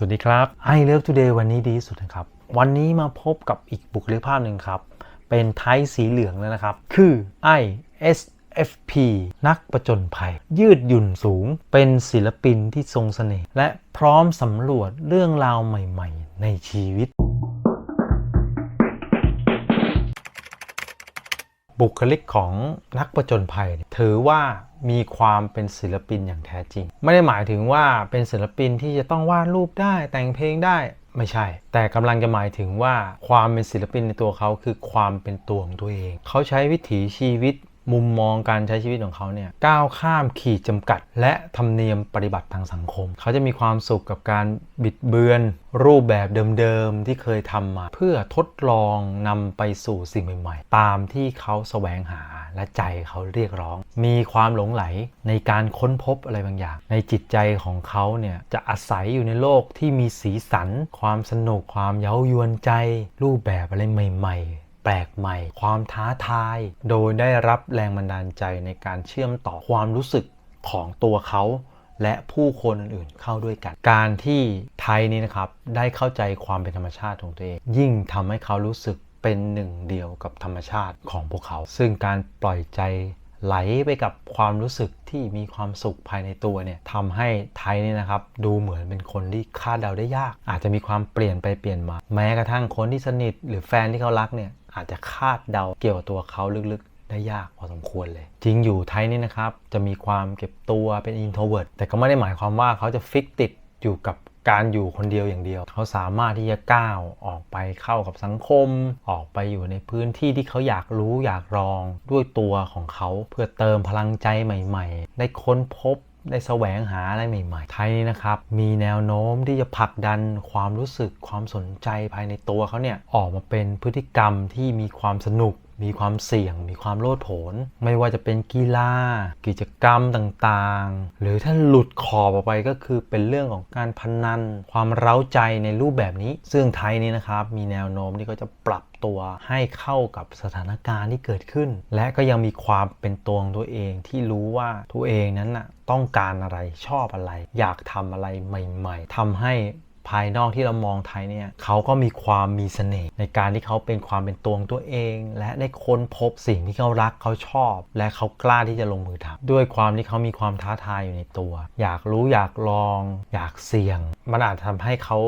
สวัสดีครับ I Love Today วันนี้ดีที่สุดนะครับ วันนี้มาพบกับอีกบุคลิกภาพหนึ่งครับ เป็นไทยสีเหลืองแล้วนะครับ คือ ISFP นักประจนภัย ยืดหยุ่นสูง เป็นศิลปินที่ทรงเสน่ห์และพร้อมสำรวจเรื่องราวใหม่ ๆ ในชีวิต บุคลิกของนักประจนภัย ถือว่ามีความเป็นศิลปินอย่างแท้จริง ไม่ได้หมายถึงว่าเป็นศิลปินที่จะต้องวาดรูปได้แต่งเพลงได้ไม่ใช่ แต่กำลังจะหมายถึงว่าความเป็นศิลปินในตัวเขาคือความเป็นตัวของตัวเอง เขาใช้วิถีชีวิต มุมมองการใช้ชีวิตของเขาเนี่ยก้าวข้ามขีดจำกัด และธรรมเนียมปฏิบัติทางสังคม เขาจะมีความสุขกับการบิดเบือนรูปแบบเดิมๆที่เคยทำมา เพื่อทดลองนำไปสู่สิ่งใหม่ๆ ตามที่เขาแสวงหาและใจเขาเรียกร้อง มีความหลงไหลในการค้นพบอะไรบางอย่าง ในจิตใจของเขาเนี่ยจะอาศัยอยู่ในโลกที่มีสีสัน ความสนุกความเย้ายวนใจ รูปแบบอะไรใหม่ ๆ ปลกใหม่ ความท้าทาย โดยได้รับแรงบันดาลใจในการเชื่อมต่อความรู้สึกของตัวเขาและผู้คนอื่นๆเข้าด้วยกัน การที่ไทยนี้นะครับได้เข้าใจความเป็นธรรมชาติของตัวเอง ยิ่งทำให้เขารู้สึกเป็นหนึ่งเดียวกับธรรมชาติของพวกเขา ซึ่งการปล่อยใจไหลไปกับความรู้สึกที่มีความสุขภายในตัวเนี่ยทำให้ไทยนี่นะครับ ดูเหมือนเป็นคนที่คาดเดาได้ยาก อาจจะมีความเปลี่ยนไปเปลี่ยนมา แม้กระทั่งคนที่สนิทหรือแฟนที่เขารักเนี่ยอาจจะคาดเดาเกี่ยวกับตัวเขาลึกๆ ได้ยากพอสมควรเลย จริงอยู่ไทยนี่นะครับ จะมีความเก็บตัวเป็น introvert แต่ก็ไม่ได้หมายความว่าเขาจะฟิกติดอยู่กับการอยู่คนเดียวอย่างเดียว เขาสามารถที่จะก้าวออกไปเข้ากับสังคม ออกไปอยู่ในพื้นที่ที่เขาอยากรู้อยากลองด้วยตัวของเขา เพื่อเติมพลังใจใหม่ ๆ ได้ค้นพบ ได้แสวงหาอะไรใหม่ ๆ ไทยนี่นะครับ มีแนวโน้มที่จะผลักดันความรู้สึกความสนใจภายในตัวเขาเนี่ยออกมาเป็นพฤติกรรมที่มีความสนุก มีความเสี่ยง มีความโลดโผน ไม่ว่าจะเป็นกีฬา กิจกรรมต่างๆ หรือถ้าหลุดขอบออกไปก็คือเป็นเรื่องของการพนัน ความเร้าใจในรูปแบบนี้ ซึ่งไทยนี่นะครับ มีแนวโน้มที่เขาจะปรับตัวให้เข้ากับสถานการณ์ที่เกิดขึ้น และก็ยังมีความเป็นตัวของตัวเองที่รู้ว่าตัวเองนั้นน่ะต้องการอะไรชอบอะไร อยากทำอะไรใหม่ ๆทำให้ ภายนอกที่เรามองไทยเนี่ยเขาก็มีความมีเสน่ห์ในการที่เขาเป็นความเป็นตัวของตัวเอง และได้ค้นพบสิ่งที่เขารักเขาชอบ และเขากล้าที่จะลงมือทำด้วยความที่เขามีความท้าทายอยู่ในตัว อยากรู้อยากลอง อยากเสี่ยง มันอาจทำให้เขา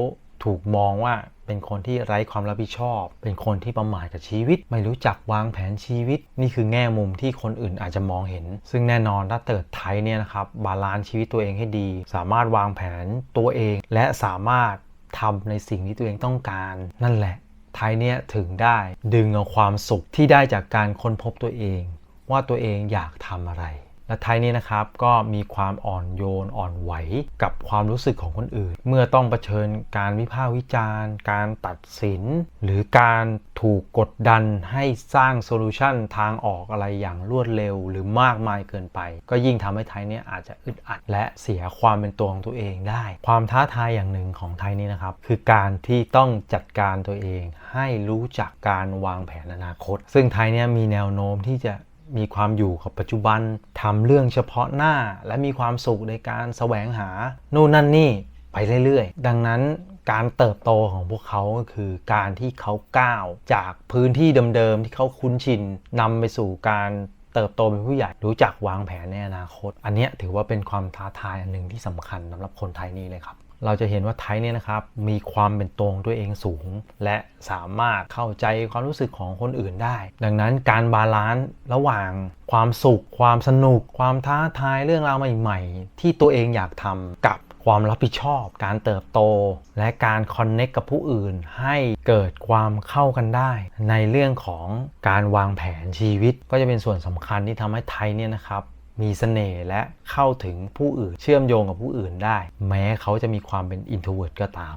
ถูกมองว่า เป็นคนที่ไร้ความรับผิดชอบ เป็นคนที่ประมาทกับชีวิต ไม่รู้จักวางแผนชีวิต นี่คือแง่มุมที่คนอื่นอาจจะมองเห็น ซึ่งแน่นอนถ้าเติดไทยเนี่ยนะครับบาลานซ์ชีวิตตัวเองให้ดี สามารถวางแผนตัวเอง และสามารถทำในสิ่งที่ตัวเองต้องการ นั่นแหละไทยเนี่ยถึงได้ดึงเอาความสุขที่ได้จากการค้นพบตัวเอง ว่าตัวเองอยากทำอะไร และไทยนี่นะครับก็มีความอ่อนโยนอ่อนไหวกับความรู้สึกของคนอื่น เมื่อต้องเผชิญการวิพากษ์วิจารณ์ การตัดสิน หรือการถูกกดดันให้สร้างโซลูชันทางออกอะไรอย่างรวดเร็ว หรือมากมายเกินไป ก็ยิ่งทำให้ไทยเนี่ยอาจจะอึดอัด และเสียความเป็นตัวของตัวเองได้ ความท้าทายอย่างหนึ่งของไทยนี่นะครับ คือการที่ต้องจัดการตัวเอง ให้รู้จักการวางแผนอนาคต ซึ่งไทยเนี่ยมีแนวโน้มที่จะ มีความอยู่กับปัจจุบันทำเรื่องเฉพาะหน้า และมีความสุขในการแสวงหาโน่นนั่นนี่ไปเรื่อยๆ ดังนั้นการเติบโตของพวกเขาก็คือการที่เขาก้าวจากพื้นที่เดิมๆ ที่เขาคุ้นชินนำไปสู่การเติบโตเป็นผู้ใหญ่รู้จักวางแผนในอนาคต อันนี้ถือว่าเป็นความท้าทายอันหนึ่งที่สำคัญสำหรับคนไทยนี่เลยครับ เราจะเห็นว่าไทยเนี่ยนะครับมีความเป็นตัวของตัวเองสูง และสามารถเข้าใจความรู้สึกของคนอื่นได้ ดังนั้นการบาลานซ์ระหว่างความสุข ความสนุก ความท้าทายเรื่องราวใหม่ ๆ ที่ตัวเองอยากทำกับความรับผิดชอบ การเติบโต และการคอนเน็กกับผู้อื่น ให้เกิดความเข้ากันได้ ในเรื่องของการวางแผนชีวิตก็จะเป็นส่วนสำคัญที่ทำให้ไทยเนี่ยนะครับ มีเสน่ห์และเข้าถึงผู้อื่นเชื่อมโยงกับผู้อื่นได้ แม้เขาจะมีความเป็น introvert ก็ตาม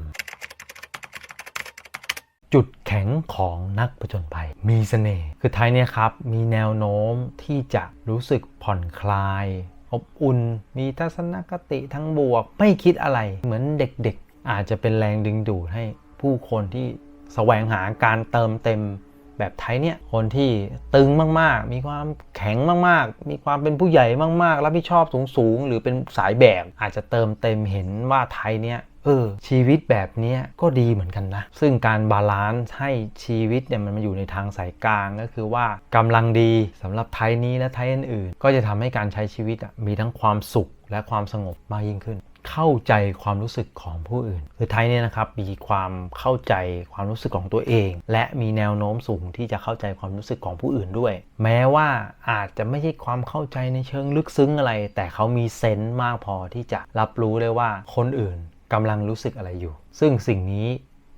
จุดแข็งของนักผจญภัย มีเสน่ห์คือไทยเนี่ยครับ มีแนวโน้มที่จะรู้สึกผ่อนคลายอบอุ่น มีทัศนคติทั้งบวก ไม่คิดอะไรเหมือนเด็กๆ อาจจะเป็นแรงดึงดูดให้ผู้คนที่แสวงหาการเติมเต็ม แบบไทยเนี่ยคนที่ตึงมากๆ มีความแข็งมากๆ มีความเป็นผู้ใหญ่มากๆ รับผิดชอบสูงๆ หรือเป็นสายแบกอาจจะเติมเต็มเห็นว่าไทยเนี่ยเออชีวิตแบบนี้ก็ดีเหมือนกันนะ ซึ่งการบาลานซ์ให้ชีวิตเนี่ยมันมาอยู่ในทางสายกลางก็คือว่ากำลังดีสำหรับไทยนี้และไทยอื่นๆก็จะทำให้การใช้ชีวิตอะมีทั้งความสุขและความสงบมากยิ่งขึ้น เข้าใจความรู้สึกของผู้อื่น คือไทยเนี่ยนะครับมีความเข้าใจความรู้สึกของตัวเอง และมีแนวโน้มสูงที่จะเข้าใจความรู้สึกของผู้อื่นด้วย แม้ว่าอาจจะไม่ใช่ความเข้าใจในเชิงลึกซึ้งอะไร แต่เขามีเซนส์มากพอที่จะรับรู้เลยว่าคนอื่นกำลังรู้สึกอะไรอยู่ ซึ่งสิ่งนี้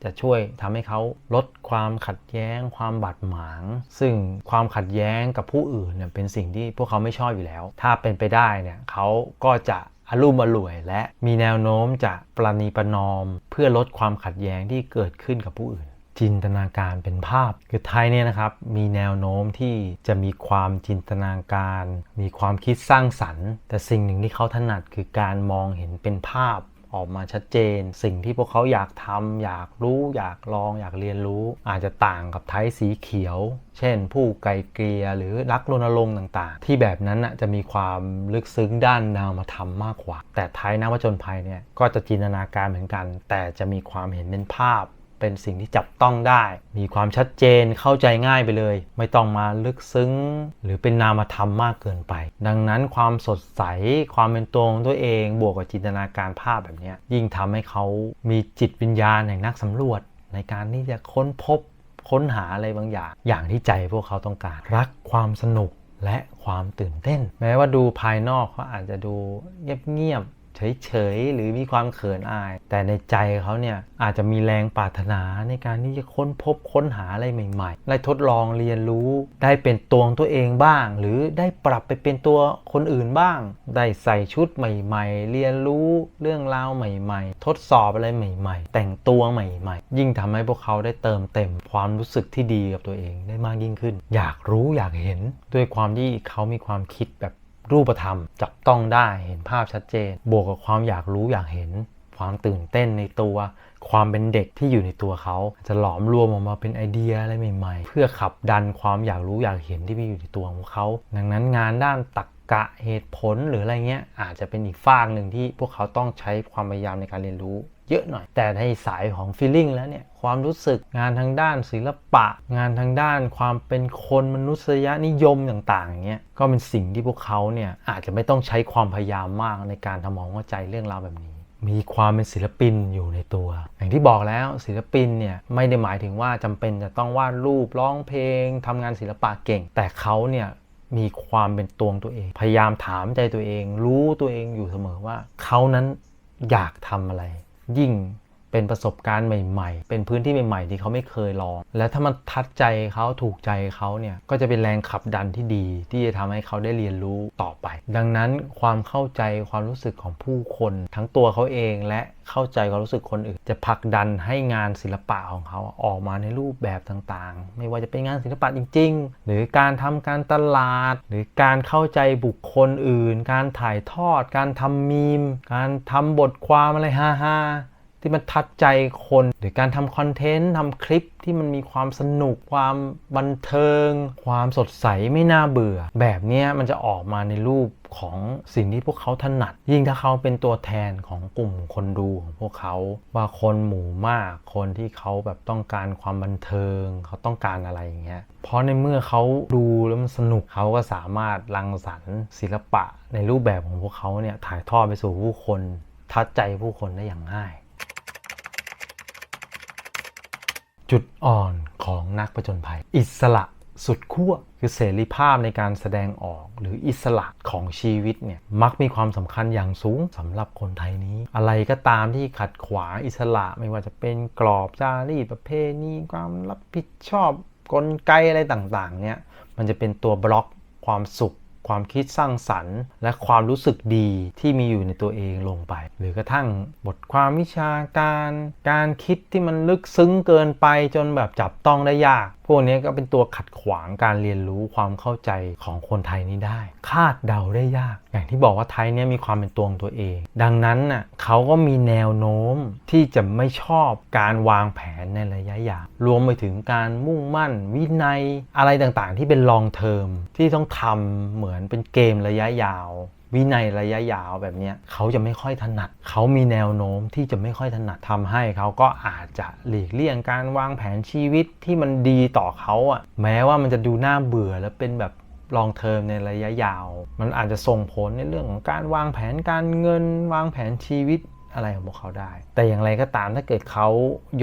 จะช่วยทำให้เขาลดความขัดแย้ง ความบาดหมาง ซึ่งความขัดแย้งกับผู้อื่นเนี่ยเป็นสิ่งที่พวกเขาไม่ชอบอยู่แล้ว ถ้าเป็นไปได้เนี่ยเขาก็จะ อารมณ์อร่วยและมีแนวโน้มจะประนีประนอม เพื่อลดความขัดแย้งที่เกิดขึ้นกับผู้อื่น จินตนาการเป็นภาพ คือไทยเนี่ยนะครับ มีแนวโน้มที่จะมีความจินตนาการ มีความคิดสร้างสรรค์ แต่สิ่งหนึ่งที่เขาถนัดคือการมองเห็นเป็นภาพ ออกมาชัดเจน สิ่งที่พวกเขาอยากทำอยากรู้ อยากลอง อยากเรียนรู้ อาจจะต่างกับไทยสีเขียว เช่น ผู้ไกลเกลียหรือรักรณรงค์ต่าง ๆ ที่แบบนั้นจะมีความลึกซึ้งด้านนามธรรมมากกว่า แต่ไทยนักวจนภัยเนี่ยก็จะจินตนาการเหมือนกัน แต่จะมีความเห็นเป็นภาพ เป็นสิ่งที่จับต้องได้ มีความชัดเจนเข้าใจง่ายไปเลย ไม่ต้องมาลึกซึ้ง หรือเป็นนามธรรมมากเกินไป ดังนั้นความสดใสความเป็นตัวของตัวเองบวกกับจินตนาการภาพแบบนี้ยิ่งทำให้เขามีจิตวิญญาณแห่งนักสำรวจ ในการที่จะค้นพบค้นหาอะไรบางอย่าง อย่างที่ใจพวกเขาต้องการ รักความสนุกและความตื่นเต้น แม้ว่าดูภายนอกเขาอาจจะดูเงียบ เฉยๆ หรือมีความเขินอาย แต่ในใจเขาเนี่ยอาจจะมีแรงปรารถนาในการที่จะค้นพบค้นหาอะไรใหม่ๆ ได้ทดลองเรียนรู้ได้เป็นตัวของตัวเองบ้าง หรือได้ปรับไปเป็นตัวคนอื่นบ้าง ได้ใส่ชุดใหม่ๆ เรียนรู้เรื่องราวใหม่ๆ ทดสอบอะไรใหม่ ๆ แต่งตัวใหม่ ๆ ยิ่งทำให้พวกเขาได้เติมเต็มความรู้สึกที่ดีกับตัวเองได้มากยิ่งขึ้น อยากรู้อยากเห็นด้วยความที่เขามีความคิดแบบ รูปธรรม จับต้องได้เห็นภาพชัดเจน บวกกับความอยากรู้อยากเห็น ความตื่นเต้นในตัว ความเป็นเด็กที่อยู่ในตัวเขา จะหลอมรวมออกมาเป็นไอเดียอะไรใหม่ๆ เพื่อขับดันความอยากรู้อยากเห็นที่มีอยู่ในตัวของเขา ดังนั้นงานด้านตรรกะเหตุผลหรืออะไรเงี้ยอาจจะเป็นอีกฝากหนึ่งที่พวกเขาต้องใช้ความพยายามในการเรียนรู้ เยอะหน่อย แต่ในสายของ feeling แล้วเนี่ยความรู้สึกงานทางด้านศิลปะ งานทางด้านความเป็นคนมนุษยนิยมต่างๆเงี้ยก็เป็นสิ่งที่พวกเขาเนี่ยอาจจะไม่ต้องใช้ความพยายามมากในการทำความเข้าใจเรื่องราวแบบนี้มีความเป็นศิลปินอยู่ในตัว อย่างที่บอกแล้วศิลปินเนี่ยไม่ได้หมายถึงว่าจำเป็นจะต้องวาดรูปร้องเพลงทำงานศิลปะเก่ง แต่เขาเนี่ยมีความเป็นตัวตัวเอง พยายามถามใจตัวเอง รู้ตัวเองอยู่เสมอว่าเขานั้นอยากทำอะไร ยิ่ง เป็นประสบการณ์ใหม่ ๆ เป็นพื้นที่ใหม่ๆที่เขาไม่เคยลอง และถ้ามันทัดใจเขาถูกใจเขาเนี่ยก็จะเป็นแรงขับดันที่ดี ที่จะทำให้เขาได้เรียนรู้ต่อไป ดังนั้นความเข้าใจความรู้สึกของผู้คน ทั้งตัวเขาเองและเข้าใจความรู้สึกคนอื่น จะผลักดันให้งานศิลปะของเขาออกมาในรูปแบบต่างๆ ไม่ว่าจะเป็นงานศิลปะจริง ๆ หรือการทำการตลาด หรือการเข้าใจบุคคลอื่น การถ่ายทอด การทำมีม การทำบทความอะไรฮ่าๆ ที่มันทัดใจคน หรือการทำคอนเทนต์ทำคลิปที่มันมีความสนุก ความบันเทิง ความสดใสไม่น่าเบื่อ แบบนี้มันจะออกมาในรูปของสิ่งที่พวกเขาถนัด ยิ่งถ้าเขาเป็นตัวแทนของกลุ่มคนดูของพวกเขาว่าคนหมู่มากคนที่เขาแบบต้องการความบันเทิง เขาต้องการอะไรอย่างเงี้ยเพราะในเมื่อเขาดูแล้วมันสนุกเขาก็สามารถรังสรรค์ศิลปะในรูปแบบของพวกเขาเนี่ยถ่ายทอดไปสู่ผู้คน ทัดใจผู้คนได้อย่างง่าย จุดอ่อนของนักผจญภัย อิสระสุดขั้วคือเสรีภาพในการแสดงออก หรืออิสระของชีวิตเนี่ยมักมีความสำคัญอย่างสูงสำหรับคนไทยนี้ อะไรก็ตามที่ขัดขวางอิสระไม่ว่าจะเป็นกรอบจารีตประเพณีความรับผิดชอบกลไกอะไรต่างๆเนี่ยมันจะเป็นตัวบล็อกความสุข ความคิดสร้างสรรค์ และความรู้สึกดีที่มีอยู่ในตัวเองลงไป หรือกระทั่งบทความวิชาการ การคิดที่มันลึกซึ้งเกินไปจนแบบจับต้องได้ยากพวกนี้ก็เป็นตัวขัดขวางการเรียนรู้ความเข้าใจของคนไทยนี้ได้ คาดเดาได้ยาก อย่างที่บอกว่าไทยเนี่ยมีความเป็นตัวของตัวเอง ดังนั้นน่ะเขาก็มีแนวโน้มที่จะไม่ชอบการวางแผนในระยะยาวรวมไปถึงการมุ่งมั่น วินัยอะไรต่างๆ ที่เป็นลองเทอมที่ต้องทำเหมือนเป็นเกมระยะยาว วินัยระยะยาวแบบนี้เขาจะไม่ค่อยถนัด เขามีแนวโน้มที่จะไม่ค่อยถนัดทำให้เขาก็อาจจะหลีกเลี่ยงการวางแผนชีวิตที่มันดีต่อเขาอะแม้ว่ามันจะดูน่าเบื่อและเป็นแบบลองเทอมในระยะยาว มันอาจจะส่งผลในเรื่องของการวางแผนการเงิน วางแผนชีวิตอะไรของพวกเขาได้ แต่อย่างไรก็ตามถ้าเกิดเขา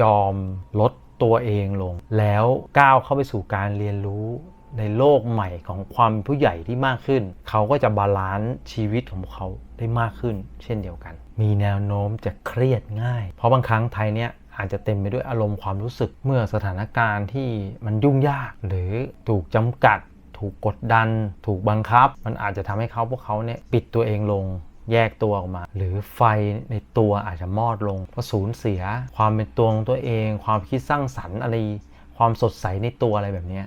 ยอมลดตัวเองลง แล้วก้าวเข้าไปสู่การเรียนรู้ ในโลกใหม่ของความผู้ใหญ่ที่มากขึ้น เขาก็จะบาลานซ์ชีวิตของเขาได้มากขึ้น เช่นเดียวกัน มีแนวโน้มจะเครียดง่าย เพราะบางครั้งไทยเนี่ยอาจจะเต็มไปด้วยอารมณ์ความรู้สึกเมื่อสถานการณ์ที่มันยุ่งยาก หรือถูกจำกัด ถูกกดดัน ถูกบังคับ มันอาจจะทำให้เขาพวกเขาเนี่ยปิดตัวเองลงแยกตัวออกมา หรือไฟในตัวอาจจะมอดลงเพราะสูญเสีย ความเป็นตัวของตัวเอง ความคิดสร้างสรรค์อะไร ความสดใสในตัวอะไรแบบนี้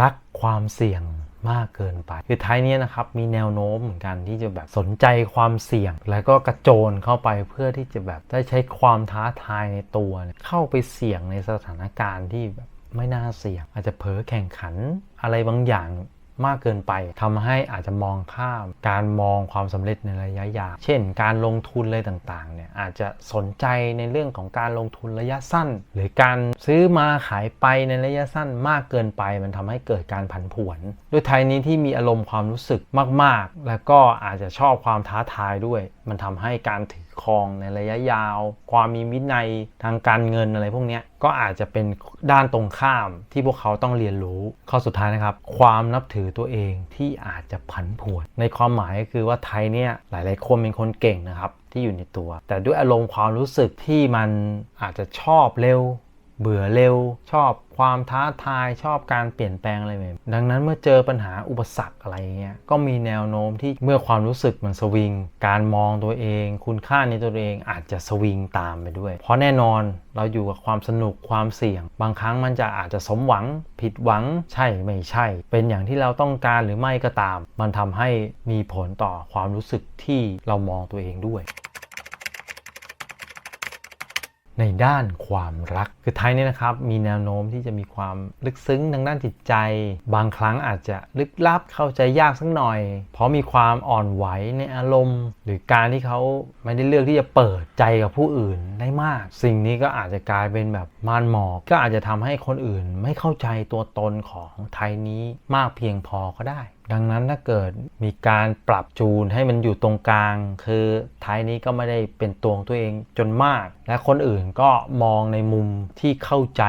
รักความเสี่ยงมากเกินไป คือท้ายนี้นะครับมีแนวโน้มเหมือนกันที่จะแบบสนใจความเสี่ยง แล้วก็กระโจนเข้าไปเพื่อที่จะแบบได้ใช้ความท้าทายในตัวเเข้าไปเสี่ยงในสถานการณ์ที่แบบไม่น่าเสี่ยง อาจจะเผลอแข่งขันอะไรบางอย่าง มากเกินไปทำให้อาจจะมองข้าม การมองความสำเร็จในระยะยาว เช่น การลงทุนเลยต่างๆ เนี่ยอาจจะสนใจในเรื่องของการลงทุนระยะสั้น หรือการซื้อมาขายไปในระยะสั้นมากเกินไป มันทำให้เกิดการผันผวน ด้วยไทยนี้ที่มีอารมณ์ความรู้สึกมาก ๆ แล้วก็อาจจะชอบความท้าทายด้วย มันทำให้การถือครองในระยะยาว ความมีวินัยทางการเงินอะไรพวกนี้ก็อาจจะเป็นด้านตรงข้ามที่พวกเขาต้องเรียนรู้ ข้อสุดท้ายนะครับ ความนับถือตัวเองที่อาจจะผันผวน ในความหมายก็คือว่าไทยเนี่ยหลาย ๆ คนเป็นคนเก่งนะครับที่อยู่ในตัว แต่ด้วยอารมณ์ความรู้สึกที่มันอาจจะชอบเร็ว เบื่อเร็ว ชอบความท้าทายชอบการเปลี่ยนแปลงอะไรแบบดังนั้นเมื่อเจอปัญหาอุปสรรคอะไรเงี้ยก็มีแนวโน้มที่เมื่อความรู้สึกมันสวิง การมองตัวเอง คุณค่าในตัวเองอาจจะสวิงตามไปด้วย เพราะแน่นอนเราอยู่กับความสนุกความเสี่ยง บางครั้งมันจะอาจจะสมหวัง ผิดหวังใช่ไม่ใช่ เป็นอย่างที่เราต้องการหรือไม่ก็ตาม มันทำให้มีผลต่อความรู้สึกที่เรามองตัวเองด้วย ในด้านความรัก คือไทยนี่นะครับมีแนวโน้มที่จะมีความลึกซึ้งทางด้านจิตใจ บางครั้งอาจจะลึกลับเข้าใจยากสักหน่อย เพราะมีความอ่อนไหวในอารมณ์ หรือการที่เขาไม่ได้เลือกที่จะเปิดใจกับผู้อื่นได้มาก สิ่งนี้ก็อาจจะกลายเป็นแบบมานหมอกก็อาจจะทำให้คนอื่นไม่เข้าใจตัวตนของไทยนี้มากเพียงพอก็ได้ ดังนั้นถ้าเกิดมีการปรับจูนให้มันอยู่ตรงกลาง คือท้ายนี้ก็ไม่ได้เป็นตัวของตัวเองจนมาก และคนอื่นก็มองในมุมที่เข้าใจ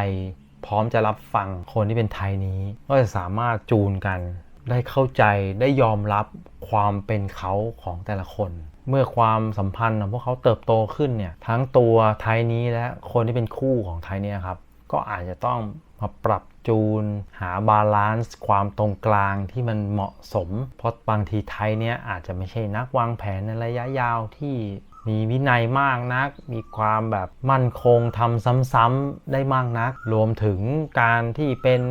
พร้อมจะรับฟังคนที่เป็นไทยนี้ ก็จะสามารถจูนกัน ได้เข้าใจได้ยอมรับความเป็นเขาของแต่ละคน เมื่อความสัมพันธ์ของพวกเขาเติบโตขึ้นเนี่ยทั้งตัวไทยนี้และคนที่เป็นคู่ของไทยเนี่ยครับก็อาจจะต้องมาปรับ จูน หาบาลานซ์ความตรงกลางที่มันเหมาะสม เพราะบางทีไทยเนี่ยอาจจะไม่ใช่นักวางแผนในระยะยาวที่มีวินัยมากนัก มีความแบบมั่นคงทำซ้ำๆได้มากนัก รวมถึงการที่เป็น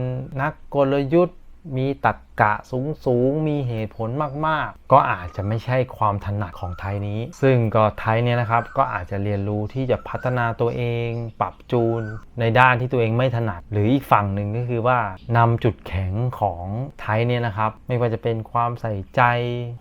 นักกลยุทธ์ มีตรรกะสูงสูงมีเหตุผลมาก ๆ ก็อาจจะไม่ใช่ความถนัดของไทยนี้ ซึ่งก็ไทยเนี่ยนะครับก็อาจจะเรียนรู้ที่จะพัฒนาตัวเอง ปรับจูน ในด้านที่ตัวเองไม่ถนัด หรืออีกฝั่งหนึ่งก็คือว่านำจุดแข็งของไทยเนี่ยนะครับ ไม่ว่าจะเป็นความใส่ใจ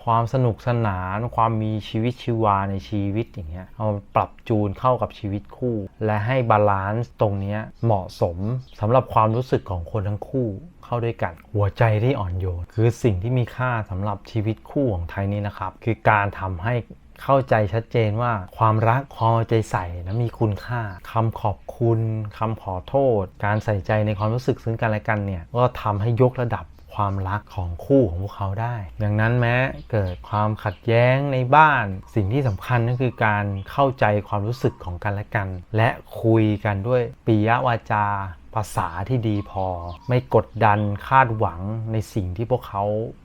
ความสนุกสนาน ความมีชีวิตชีวาในชีวิตอย่างเงี้ยเอามาปรับจูนเข้ากับชีวิตคู่ และให้บาลานซ์ตรงเนี้ยเหมาะสมสำหรับความรู้สึกของคนทั้งคู่ เข้าด้วยกัน หัวใจที่อ่อนโยน คือสิ่งที่มีค่าสำหรับชีวิตคู่ของไทยนี้นะครับ คือการทำให้เข้าใจชัดเจนว่าความรักความเอาใจใส่นะมีคุณค่าคำขอบคุณคำขอโทษ การใส่ใจในความรู้สึกซึ่งกันและกันเนี่ยก็ทำให้ยกระดับความรักของคู่ของพวกเขาได้ ดังนั้นแม้เกิดความขัดแย้งในบ้าน สิ่งที่สำคัญก็คือการเข้าใจความรู้สึกของกันและกัน และคุยกันด้วยปิยวาจา ภาษาที่ดีพอ ไม่กดดันคาดหวังในสิ่งที่พวกเขา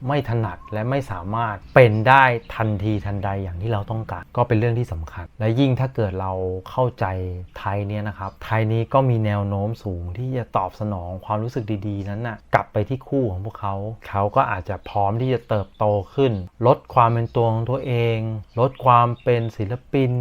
ไม่ถนัดและไม่สามารถเป็นได้ทันทีทันใดอย่างที่เราต้องการ ก็เป็นเรื่องที่สำคัญ และยิ่งถ้าเกิดเราเข้าใจไทยเนี่ยนะครับ ไทยนี้ก็มีแนวโน้มสูงที่จะตอบสนองความรู้สึกดีๆ นั้นน่ะกลับไปที่คู่ของพวกเขา เขาก็อาจจะพร้อมที่จะเติบโตขึ้น ลดความเป็นตัวของตัวเอง ลดความเป็นศิลปิน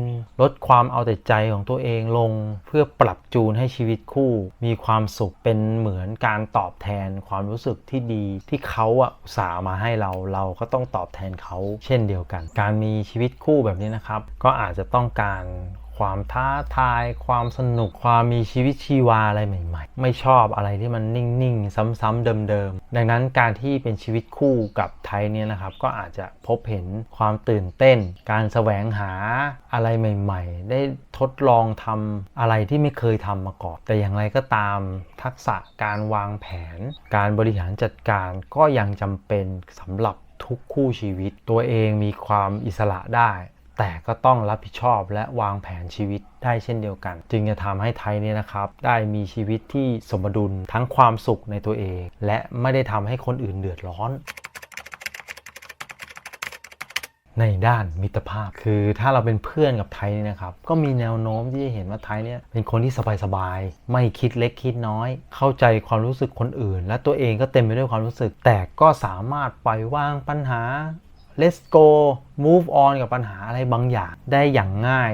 ลดความเอาแต่ใจของตัวเองลง เพื่อปรับจูนให้ชีวิตคู่ มีความความสุขเป็นเหมือนการตอบแทนความรู้สึกที่ดีที่เขาอะอุตส่าห์มาให้เราเราก็ต้องตอบแทนเขาเช่นเดียวกัน การมีชีวิตคู่แบบนี้นะครับ ก็อาจจะต้องการ ความท้าทาย ความสนุกความมีชีวิตชีวาอะไรใหม่ ๆ ไม่ชอบอะไรที่มันนิ่งๆ ซ้ำๆเดิมๆ ดังนั้นการที่เป็นชีวิตคู่กับไทยเนี่ยนะครับ ก็อาจจะพบเห็นความตื่นเต้น การแสวงหาอะไรใหม่ ๆ ได้ทดลองทำอะไรที่ไม่เคยทำมาก่อนแต่อย่างไรก็ตามทักษะการวางแผน การบริหารจัดการก็ยังจำเป็นสำหรับทุกคู่ชีวิตตัวเองมีความอิสระได้ แต่ก็ต้องรับผิดชอบและวางแผนชีวิตได้เช่นเดียวกัน จึงจะทำให้ไทยเนี่ยนะครับ ได้มีชีวิตที่สมดุลทั้งความสุขในตัวเอง และไม่ได้ทำให้คนอื่นเดือดร้อนในด้านมิตรภาพ คือถ้าเราเป็นเพื่อนกับไทยเนี่ยนะครับ ก็มีแนวโน้มที่จะเห็นว่าไทยเนี่ยเป็นคนที่สบายๆ ไม่คิดเล็กคิดน้อย เข้าใจความรู้สึกคนอื่น และตัวเองก็เต็มไปด้วยความรู้สึก แต่ก็สามารถปล่อยวางปัญหา let's go move on กับปัญหาอะไรบางอย่างได้อย่างง่าย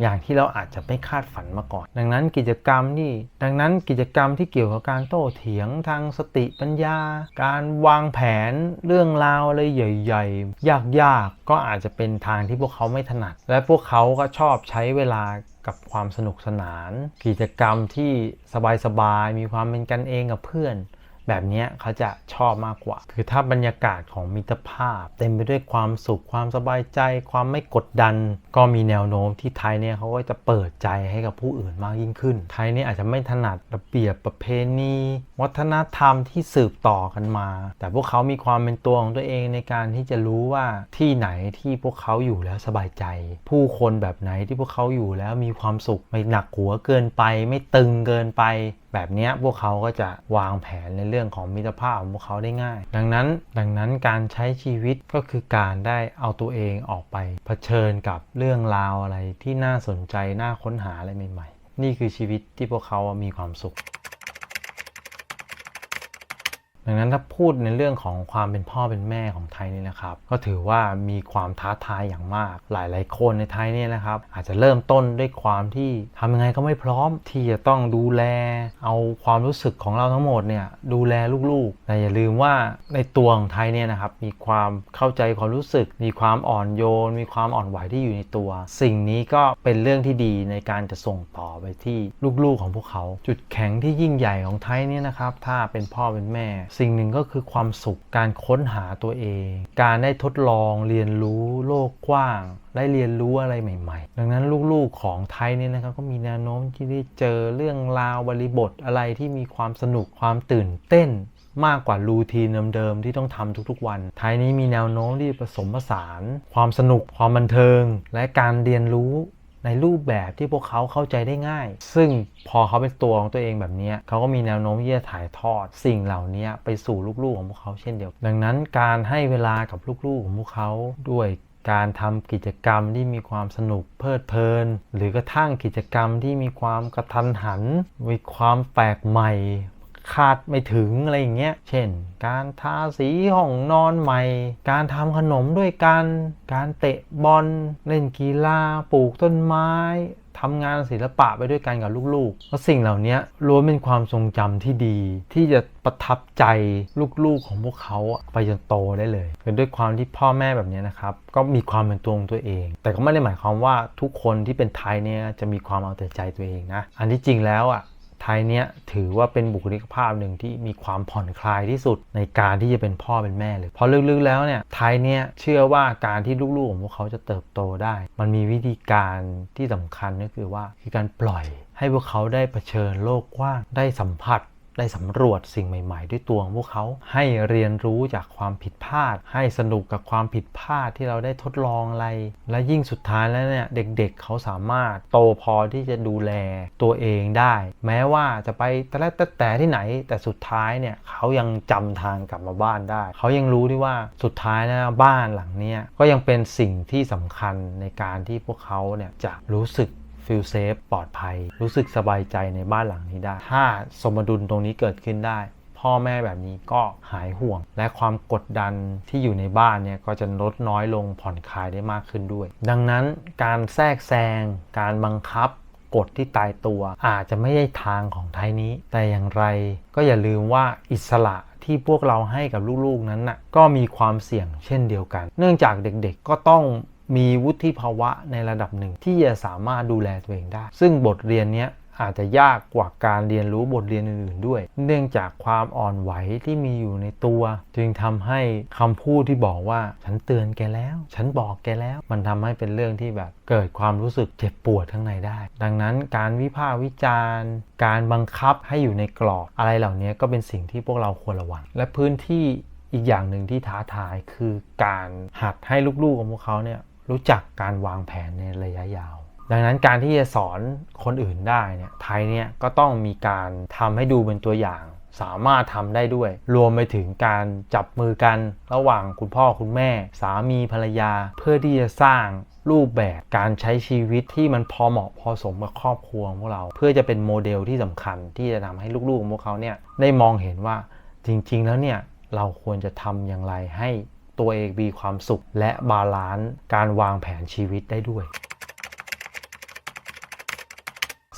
อย่างที่เราอาจจะไม่คาดฝันมาก่อน ดังนั้นกิจกรรมที่ดังนั้นกิจกรรมที่เกี่ยวกับการโต้เถียงทางสติปัญญา การวางแผนเรื่องราวอะไรใหญ่ ๆ ยากๆ ก็อาจจะเป็นทางที่พวกเขาไม่ถนัด และพวกเขาก็ชอบใช้เวลากับความสนุกสนาน กิจกรรมที่สบายๆมีความเป็นกันเองกับเพื่อน แบบนี้เขาจะชอบมากกว่า คือถ้าบรรยากาศของมิตรภาพ เต็มไปด้วยความสุขความสบายใจ ความไม่กดดัน ก็มีแนวโน้มที่ไทยเนี่ยเขาก็จะเปิดใจให้กับผู้อื่นมากยิ่งขึ้น ไทยเนี่ยอาจจะไม่ถนัดระเบียบประเพณี วัฒนธรรมที่สืบต่อกันมา แต่พวกเขามีความเป็นตัวของตัวเองในการที่จะรู้ว่าที่ไหนที่พวกเขาอยู่แล้วสบายใจ ผู้คนแบบไหนที่พวกเขาอยู่แล้วมีความสุขไม่หนักหัวเกินไป ไม่ตึงเกินไป แบบนี้พวกเขาก็จะวางแผนในเรื่องของมิตรภาพของพวกเขาได้ง่าย ดังนั้นดังนั้นการใช้ชีวิตก็คือการได้เอาตัวเองออกไปเผชิญกับเรื่องราวอะไรที่น่าสนใจน่าค้นหาอะไรใหม่ ๆ นี่คือชีวิตที่พวกเขามีความสุข ดังนั้นถ้าพูดในเรื่องของความเป็นพ่อเป็นแม่ของไทยนี่นะครับ ก็ถือว่ามีความท้าทายอย่างมาก หลาย ๆ คนในไทยเนี่ยนะครับ อาจจะเริ่มต้นด้วยความที่ทำยังไงก็ไม่พร้อมที่จะต้องดูแล เอาความรู้สึกของเราทั้งหมดเนี่ยดูแลลูกๆแต่อย่าลืมว่าในตัวของไทยเนี่ยนะครับมีความเข้าใจความรู้สึก มีความอ่อนโยน มีความอ่อนไหวที่อยู่ในตัว สิ่งนี้ก็เป็นเรื่องที่ดีในการจะส่งต่อไปที่ลูกๆของพวกเขา จุดแข็งที่ยิ่งใหญ่ของไทยเนี่ยนะครับถ้าเป็นพ่อเป็นแม่สิ่งหนึ่งก็คือความสุขการค้นหาตัวเอง การได้ทดลองเรียนรู้โลกกว้าง ได้เรียนรู้อะไรใหม่ ๆ ดังนั้นลูกๆของไทยเนี่ยนะครับก็มีแนวโน้มที่ได้เจอเรื่องราวบริบทอะไรที่มีความสนุกความตื่นเต้นมากกว่ารูทีนเดิมๆที่ต้องทำทุกๆวัน ไทยนี้มีแนวโน้มที่ผสมผสาน ความสนุกความบันเทิง และการเรียนรู้ ในรูปแบบที่พวกเขาเข้าใจได้ง่าย ซึ่งพอเขาเป็นตัวของตัวเองแบบนี้เขาก็มีแนวโน้มที่จะถ่ายทอดสิ่งเหล่านี้ไปสู่ลูกๆของพวกเขาเช่นเดียวกันดังนั้นการให้เวลากับลูกๆของพวกเขาด้วยการทำกิจกรรมที่มีความสนุกเพลิดเพลิน หรือกระทั่งกิจกรรมที่มีความกระทันหัน มีความแปลกใหม่ คาดไม่ถึงอะไรอย่างเงี้ย เช่น การทาสีห้องนอนใหม่ การทำขนมด้วยกัน การเตะบอล เล่นกีฬา ปลูกต้นไม้ทำงานศิลปะไปด้วยกันกับลูกๆ แล้วสิ่งเหล่านี้ล้วนเป็นความทรงจำที่ดี ที่จะประทับใจลูกๆของพวกเขาไปจนโตได้เลยคือด้วยความที่พ่อแม่แบบนี้นะครับ ก็มีความเป็นตัวของตัวเอง แต่ก็ไม่ได้หมายความว่าทุกคนที่เป็นไทยเนี่ยจะมีความเอาแต่ใจตัวเองนะ อันที่จริงแล้วอะ ไทยเนี้ยถือว่าเป็นบุคลิกภาพหนึ่งที่มีความผ่อนคลายที่สุดในการที่จะเป็นพ่อเป็นแม่เลยเพราะลึกๆแล้วเนี่ยไทยเนี้ยเชื่อว่าการที่ลูกๆของพวกเขาจะเติบโตได้ มันมีวิธีการที่สำคัญก็คือว่าคือการปล่อยให้พวกเขาได้เผชิญโลกกว้างได้สัมผัส ได้สำรวจสิ่งใหม่ ๆ ด้วยตัวของพวกเขา ให้เรียนรู้จากความผิดพลาด ให้สนุกกับความผิดพลาดที่เราได้ทดลองอะไร และยิ่งสุดท้ายแล้วเนี่ยเด็กๆเขาสามารถโตพอที่จะดูแลตัวเองได้ แม้ว่าจะไปแต่ละแต่แต่ที่ไหน แต่สุดท้ายเนี่ยเขายังจำทางกลับมาบ้านได้ เขายังรู้ที่ว่าสุดท้ายแล้วบ้านหลังเนี้ยก็ยังเป็นสิ่งที่สำคัญในการที่พวกเขาเนี่ยจะรู้สึก ฟีลเซฟปลอดภัย รู้สึกสบายใจในบ้านหลังนี้ได้ ถ้าสมดุลตรงนี้เกิดขึ้นได้ พ่อแม่แบบนี้ก็หายห่วง และความกดดันที่อยู่ในบ้านเนี่ยก็จะลดน้อยลงผ่อนคลายได้มากขึ้นด้วย ดังนั้นการแทรกแซง การบังคับกฎที่ตายตัว อาจจะไม่ใช่ทางของไทยนี้ แต่อย่างไรก็อย่าลืมว่าอิสระที่พวกเราให้กับลูกๆนั้นน่ะก็มีความเสี่ยงเช่นเดียวกัน เนื่องจากเด็กๆก็ต้อง มีวุฒิภาวะในระดับหนึ่ง ที่จะสามารถดูแลตัวเองได้ ซึ่งบทเรียนนี้อาจจะยากกว่าการเรียนรู้บทเรียนอื่นๆด้วย เนื่องจากความอ่อนไหวที่มีอยู่ในตัว จึงทำให้คำพูดที่บอกว่า ฉันเตือนแกแล้ว ฉันบอกแกแล้ว มันทำให้เป็นเรื่องที่แบบเกิดความรู้สึกเจ็บปวดข้างในได้ ดังนั้นการวิพากษ์วิจารณ์ การบังคับให้อยู่ในกรอบ อะไรเหล่านี้ก็เป็นสิ่งที่พวกเราควรระวัง และพื้นที่อีกอย่างหนึ่งที่ท้าทายคือการหัดให้ลูกๆของพวกเขาเนี่ย รู้จักการวางแผนในระยะยาว ดังนั้นการที่จะสอนคนอื่นได้เนี่ยไทยเนี่ยก็ต้องมีการทำให้ดูเป็นตัวอย่าง สามารถทำได้ด้วย รวมไปถึงการจับมือกันระหว่างคุณพ่อคุณแม่ สามีภรรยา เพื่อที่จะสร้างรูปแบบการใช้ชีวิตที่มันพอเหมาะพอสมกับครอบครัวของพวกเรา เพื่อจะเป็นโมเดลที่สำคัญที่จะทำให้ลูกๆของพวกเขาเนี่ยได้มองเห็นว่าจริงๆ แล้วเนี่ยเราควรจะทำอย่างไรให้ ตัวเองมีความสุข และบาลานซ์การวางแผนชีวิตได้ด้วย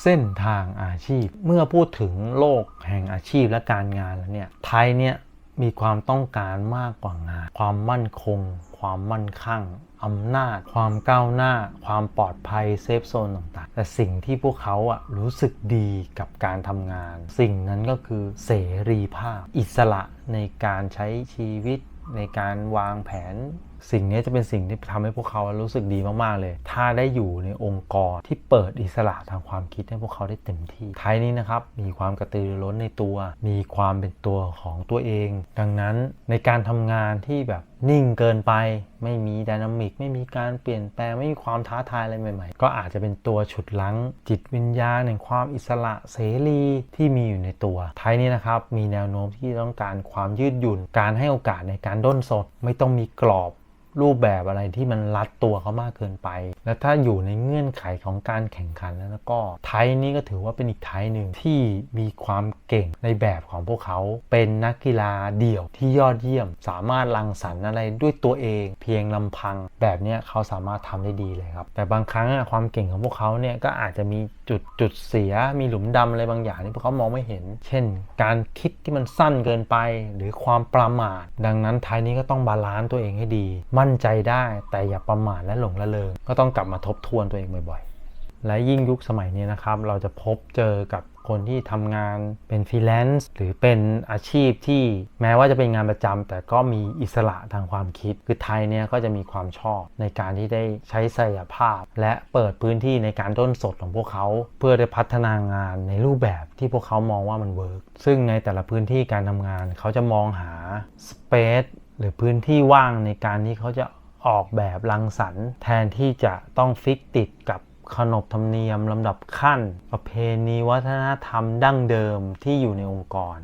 เส้นทางอาชีพเมื่อพูดถึงโลกแห่งอาชีพและการงานแล้วเนี่ยไทยเนี่ยมีความต้องการมากกว่างาน ความมั่นคง ความมั่นคั่งอำนาจ ความก้าวหน้า ความปลอดภัยเซฟโซนต่างๆ แต่สิ่งที่พวกเขาอะรู้สึกดีกับการทำงาน สิ่งนั้นก็คือเสรีภาพ อิสระในการใช้ชีวิต ในการวางแผน สิ่งนี้จะเป็นสิ่งที่ทำให้พวกเขารู้สึกดีมาก ๆ เลย ถ้าได้อยู่ในองค์กรที่เปิดอิสระทางความคิดให้พวกเขาได้เต็มที่ไทยนี้นะครับ มีความกระตือรือร้นในตัว มีความเป็นตัวของตัวเอง ดังนั้นในการทำงานที่แบบนิ่งเกินไปไม่มีดินามิกไม่มีการเปลี่ยนแปลงไม่มีความท้าทายอะไรใหม่ ๆ ก็อาจจะเป็นตัวฉุดลังจิตวิญญาณแห่งความอิสระเสรีที่มีอยู่ในตัวไทยนี้นะครับ มีแนวโน้มที่ต้องการความยืดหยุ่น การให้โอกาสในการด้นสด ไม่ต้องมีกรอบ รูปแบบอะไรที่มันรัดตัวเขามากเกินไป และถ้าอยู่ในเงื่อนไขของการแข่งขันแล้วก็ไทยนี้ก็ถือว่าเป็นอีกไทยหนึ่งที่มีความเก่งในแบบของพวกเขา เป็นนักกีฬาเดี่ยวที่ยอดเยี่ยม สามารถรังสรรค์อะไรด้วยตัวเอง เพียงลำพัง แบบนี้เขาสามารถทำได้ดีเลยครับ แต่บางครั้งความเก่งของพวกเขาเนี่ยก็อาจจะมี จุดจุดเสียมีหลุมดำอะไรบางอย่างที่พวกเขามองไม่เห็น เช่น การคิดที่มันสั้นเกินไปหรือความประมาท ดังนั้นท้ายนี้ก็ต้องบาลานซ์ตัวเองให้ดี มั่นใจได้แต่อย่าประมาทและหลงละเลงก็ต้องกลับมาทบทวนตัวเองบ่อยๆ และยิ่งยุคสมัยนี้นะครับ เราจะพบเจอกับ คนที่ทำงานเป็นฟรีแลนซ์หรือเป็นอาชีพที่แม้ว่าจะเป็นงานประจำแต่ก็มีอิสระทางความคิด คือไทยเนี่ยก็จะมีความชอบในการที่ได้ใช้ศักยภาพ และเปิดพื้นที่ในการต้นสดของพวกเขา เพื่อได้พัฒนางานในรูปแบบที่พวกเขามองว่ามันเวิร์กซึ่งในแต่ละพื้นที่การทำงาน เขาจะมองหาสเปซหรือพื้นที่ว่างในการที่เขาจะออกแบบรังสรรค์แทนที่จะต้องฟิกติดกับ ขนบธรรมเนียมลำดับขั้น ประเพณีวัฒนธรรมดั้งเดิมที่อยู่ในองค์กร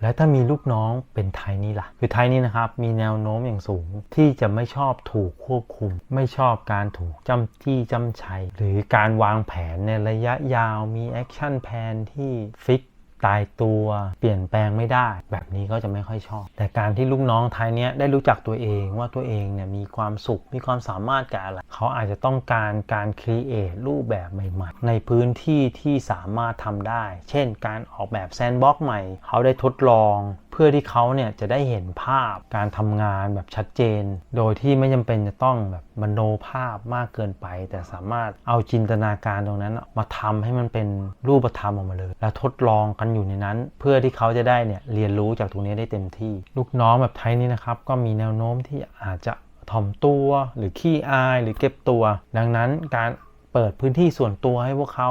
และถ้ามีลูกน้องเป็นไทยนี่ล่ะ คือไทยนี่นะครับ มีแนวโน้มอย่างสูงที่จะไม่ชอบถูกควบคุม ไม่ชอบการถูกจำจี้จำชัย หรือการวางแผนในระยะยาวมีแอคชั่นแพนที่ฟิก ตายตัวเปลี่ยนแปลงไม่ได้ แบบนี้ก็จะไม่ค่อยชอบ แต่การที่ลูกน้องไทยเนี้ยได้รู้จักตัวเองว่าตัวเองเนี่ยมีความสุขมีความสามารถกับอะไรเขาอาจจะต้องการการครีเอทรูปแบบใหม่ๆ ในพื้นที่ที่สามารถทำได้ เช่น การออกแบบแซนด์บ็อกซ์ใหม่ เขาได้ทดลอง พื่อที่เขาเนี่ยจะได้เห็นภาพการทำงานแบบชัดเจน โดยที่ไม่จำเป็นจะต้องแบบมโนภาพมากเกินไป แต่สามารถเอาจินตนาการตรงนั้นมาทำให้มันเป็นรูปธรรมออกมาเลย แล้วทดลองกันอยู่ในนั้น เพื่อที่เขาจะได้เนี่ยเรียนรู้จากตรงนี้ได้เต็มที่ ลูกน้องแบบไทยนี่นะครับก็มีแนวโน้มที่อาจจะถ่อมตัวหรือขี้อายหรือเก็บตัว ดังนั้นการเปิดพื้นที่ส่วนตัวให้พวกเขา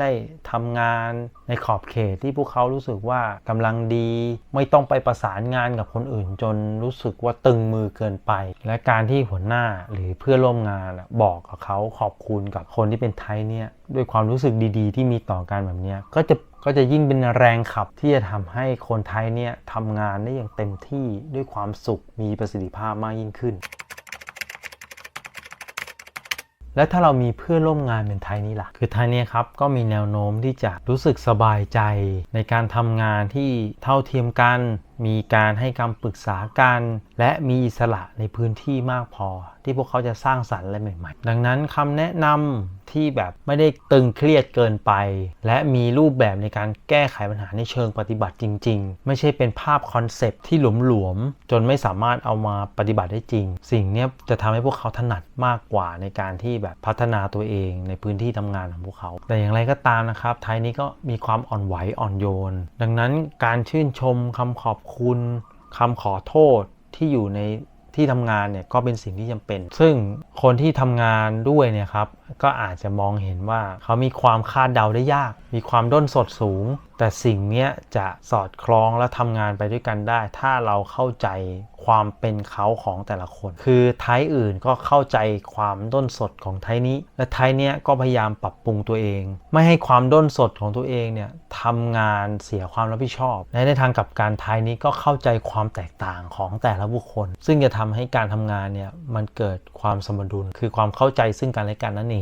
ได้ทำงานในขอบเขตที่พวกเขารู้สึกว่ากำลังดี ไม่ต้องไปประสานงานกับคนอื่น จนรู้สึกว่าตึงมือเกินไป และการที่หัวหน้าหรือเพื่อนร่วมงานบอกกับเขาขอบคุณกับคนที่เป็นไทยเนี่ยด้วยความรู้สึกดีๆ ที่มีต่อกันแบบนี้ก็จะก็จะยิ่งเป็นแรงขับที่จะทำให้คนไทยเนี่ยทำงานได้อย่างเต็มที่ด้วยความสุขมีประสิทธิภาพมากยิ่งขึ้น และถ้าเรามีเพื่อนร่วมงานเป็นไทยนี่ล่ะ คือไทยเนี่ยครับก็มีแนวโน้มที่จะรู้สึกสบายใจในการทำงานที่เท่าเทียมกัน มีการให้คำปรึกษากัน และมีอิสระในพื้นที่มากพอ ที่พวกเขาจะสร้างสรรค์อะไรใหม่ ๆ ดังนั้นคำแนะนำที่แบบไม่ได้ตึงเครียดเกินไป และมีรูปแบบในการแก้ไขปัญหาในเชิงปฏิบัติจริง ๆ ไม่ใช่เป็นภาพคอนเซปต์ที่หลวมๆจนไม่สามารถเอามาปฏิบัติได้จริง สิ่งนี้จะทำให้พวกเขาถนัดมากกว่าในการที่แบบพัฒนาตัวเองในพื้นที่ทำงานของพวกเขา แต่อย่างไรก็ตามนะครับไทยนี้ก็มีความอ่อนไหวอ่อนโยน ดังนั้นการชื่นชมคำขอบคุณคำขอโทษที่อยู่ในที่ทำงานเนี่ยก็เป็นสิ่งที่จำเป็น ซึ่งคนที่ทำงานด้วยเนี่ยครับ ก็อาจจะมองเห็นว่าเขามีความคาดเดาได้ยาก มีความด้นสดสูง แต่สิ่งนี้จะสอดคล้องและทำงานไปด้วยกันได้ ถ้าเราเข้าใจความเป็นเขาของแต่ละคน คือไทยอื่นก็เข้าใจความด้นสดของไทยนี้ และไทยเนี้ยก็พยายามปรับปรุงตัวเอง ไม่ให้ความด้นสดของตัวเองเนี่ยทำงานเสียความรับผิดชอบ ในในทางกับการไทยนี้ก็เข้าใจความแตกต่างของแต่ละบุคคล ซึ่งจะทำให้การทำงานเนี่ยมันเกิดความสมดุล คือความเข้าใจซึ่งกันและกันนั่นเอง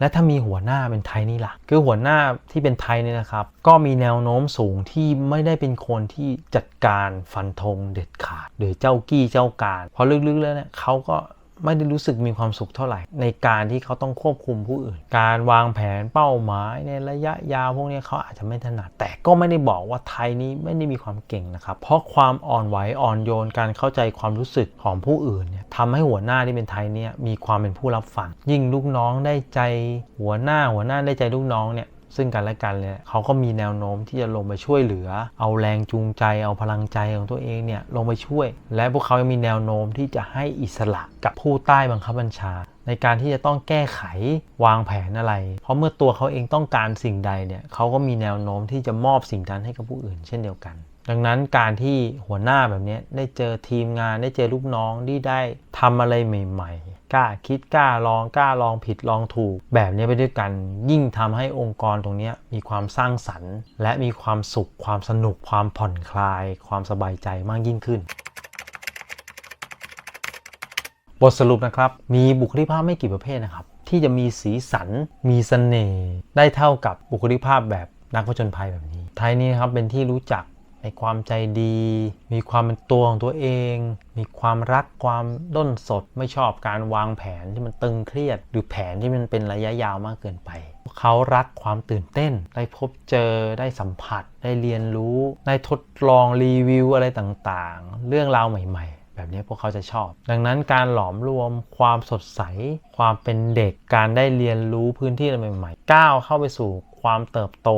และถ้ามีหัวหน้าเป็นไทยนี่ล่ะ คือหัวหน้าที่เป็นไทยเนี่ยนะครับ ก็มีแนวโน้มสูงที่ไม่ได้เป็นคนที่จัดการฟันธงเด็ดขาด หรือเจ้ากี้เจ้าการ เพราะลึกๆแล้วเนี่ยเขาก็ ไม่ได้รู้สึกมีความสุขเท่าไหร่ ในการที่เขาต้องควบคุมผู้อื่น การวางแผนเป้าหมายในระยะยาวพวกนี้เขาอาจจะไม่ถนัด แต่ก็ไม่ได้บอกว่าไทยนี้ไม่ได้มีความเก่งนะครับ เพราะความอ่อนไหวอ่อนโยนการเข้าใจความรู้สึกของผู้อื่นเนี่ยทำให้หัวหน้าที่เป็นไทยเนี่ยมีความเป็นผู้รับฟังยิ่งลูกน้องได้ใจหัวหน้าหัวหน้าได้ใจลูกน้องเนี่ย ซึ่งกันและกันเนี่ยเขาก็มีแนวโน้มที่จะลงไปช่วยเหลือ เอาแรงจูงใจ เอาพลังใจของตัวเองเนี่ยลงไปช่วย และพวกเขายังมีแนวโน้มที่จะให้อิสระกับผู้ใต้บังคับบัญชา ในการที่จะต้องแก้ไขวางแผนอะไร เพราะเมื่อตัวเขาเองต้องการสิ่งใดเนี่ยเขาก็มีแนวโน้มที่จะมอบสิ่งนั้นให้กับผู้อื่น เช่นเดียวกัน ดังนั้นการที่หัวหน้าแบบนี้ได้เจอทีมงานได้เจอลูกน้องที่ได้ทำอะไรใหม่ ๆ กล้าคิดกล้าลองกล้าลองผิดลองถูก แบบนี้ไปด้วยกัน ยิ่งทำให้องค์กรตรงนี้มีความสร้างสรรค์ และมีความสุขความสนุกความผ่อนคลาย ความสบายใจมากยิ่งขึ้น บทสรุปนะครับ มีบุคลิกภาพไม่กี่ประเภทนะครับ ที่จะมีสีสัน มีเสน่ห์ได้เท่ากับบุคลิกภาพแบบนักผจญภัยแบบนี้ ไทยนี้ครับเป็นที่รู้จัก ในความใจดี มีความเป็นตัวของตัวเอง มีความรักความด้นสดไม่ชอบการวางแผนที่มันตึงเครียด หรือแผนที่มันเป็นระยะยาวมากเกินไปเขารักความตื่นเต้น ได้พบเจอได้สัมผัส ได้เรียนรู้ ได้ทดลองรีวิวอะไรต่างๆ เรื่องราวใหม่ ๆแบบนี้พวกเขาจะชอบ ดังนั้นการหลอมรวมความสดใส ความเป็นเด็ก การได้เรียนรู้พื้นที่ใหม่ ๆ ก้าวเข้าไปสู่ความเติบโต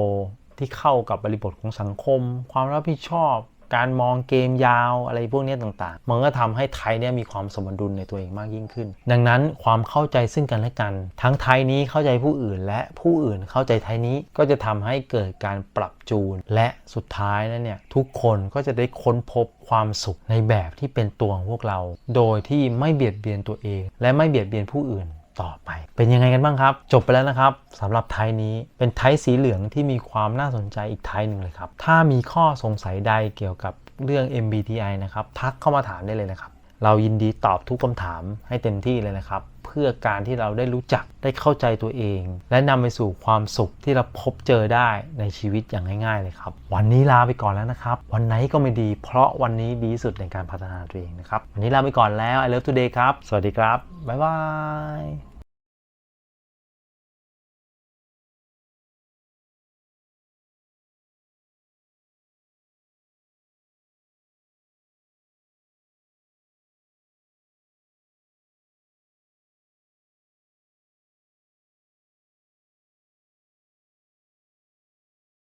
ที่เข้ากับบริบทของสังคม ความรับผิดชอบ การมองเกมยาวอะไรพวกนี้ต่างๆ มันก็ทำให้ไทยเนี่ยมีความสมดุลในตัวเองมากยิ่งขึ้น ดังนั้นความเข้าใจซึ่งกันและกัน ทั้งไทยนี้เข้าใจผู้อื่น และผู้อื่นเข้าใจไทยนี้ก็จะทำให้เกิดการปรับจูน และสุดท้ายแล้วเนี่ยทุกคนก็จะได้ค้นพบความสุขในแบบที่เป็นตัวของพวกเรา โดยที่ไม่เบียดเบียนตัวเอง และไม่เบียดเบียนผู้อื่น ต่อไป เป็นยังไงกันบ้างครับ จบไปแล้วนะครับสำหรับไทยนี้เป็นไทยสีเหลืองที่มีความน่าสนใจอีกไทยหนึ่งเลยครับ ถ้ามีข้อสงสัยใดเกี่ยวกับเรื่อง MBTI นะครับ ทักเข้ามาถามได้เลยนะครับ เรายินดีตอบทุกคำถามให้เต็มที่เลยนะครับ พื่อการที่เราได้รู้จักได้เข้าใจตัวเอง และนำไปสู่ความสุขที่เราพบเจอได้ในชีวิตอย่างง่าย ๆ เลยครับ วันนี้ลาไปก่อนแล้วนะครับ วันไหนก็ไม่ดี เพราะวันนี้ดีสุดในการพัฒนาตัวเองนะครับวันนี้ลาไปก่อนแล้ว I love today ครับ สวัสดีครับบ๊ายบาย